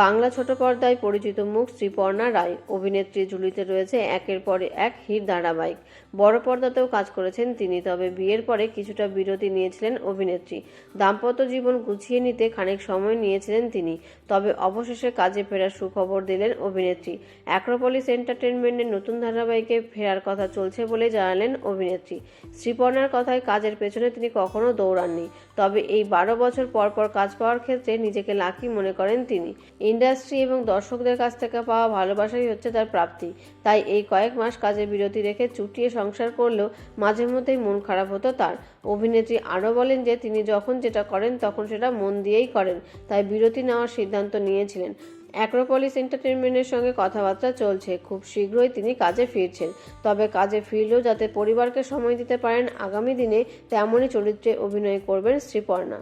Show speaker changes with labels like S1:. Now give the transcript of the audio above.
S1: বাংলা ছোট পর্দায় পরিচিত মুখ শ্রীপর্ণা রায়। অভিনেত্রী জুলিতে রয়েছে একের পর এক হিট ধারাবাহিক। বড় পর্দাতেও কাজ করেছেন তিনি, তবে বিয়ের পরে কিছুটা বিরতি নিয়েছিলেন অভিনেত্রী। দাম্পত্য জীবন গুছিয়ে নিতে খানিক সময় নিয়েছিলেন তিনি, তবে অবশেষে কাজে ফেরার সুখবর দিলেন অভিনেত্রী। অ্যাক্রোপলিস এন্টারটেনমেন্টের নতুন ধারাবাহিকে ফেরার কথা চলছে বলে জানালেন অভিনেত্রী। শ্রীপর্ণার কথায় কাজের পেছনে তিনি কখনো দৌড়াননি, তবে এই বারো বছর পর পর কাজ পাওয়ার ক্ষেত্রে নিজেকে লাকি মনে করেন তিনি। ইন্ডাস্ট্রি এবং দর্শকদের কাছ থেকে পাওয়া ভালোবাসাই হচ্ছে তার প্রাপ্তি। তাই এই কয়েক মাস কাজে বিরতি রেখে চুটিয়ে সংসার করলেও মাঝে মধ্যেই মন খারাপ হতো তার। অভিনেত্রী আরও বলেন যে, তিনি যখন যেটা করেন, তখন সেটা মন দিয়েই করেন, তাই বিরতি নেওয়ার সিদ্ধান্ত নিয়েছিলেন। অ্যাক্রোপলিস এন্টারটেনমেন্টের সঙ্গে কথাবার্তা চলছে, খুব শীঘ্রই তিনি কাজে ফিরছেন। তবে কাজে ফিরলেও যাতে পরিবারকে সময় দিতে পারেন, আগামী দিনে তেমনই চরিত্রে অভিনয় করবেন শ্রীপর্ণা।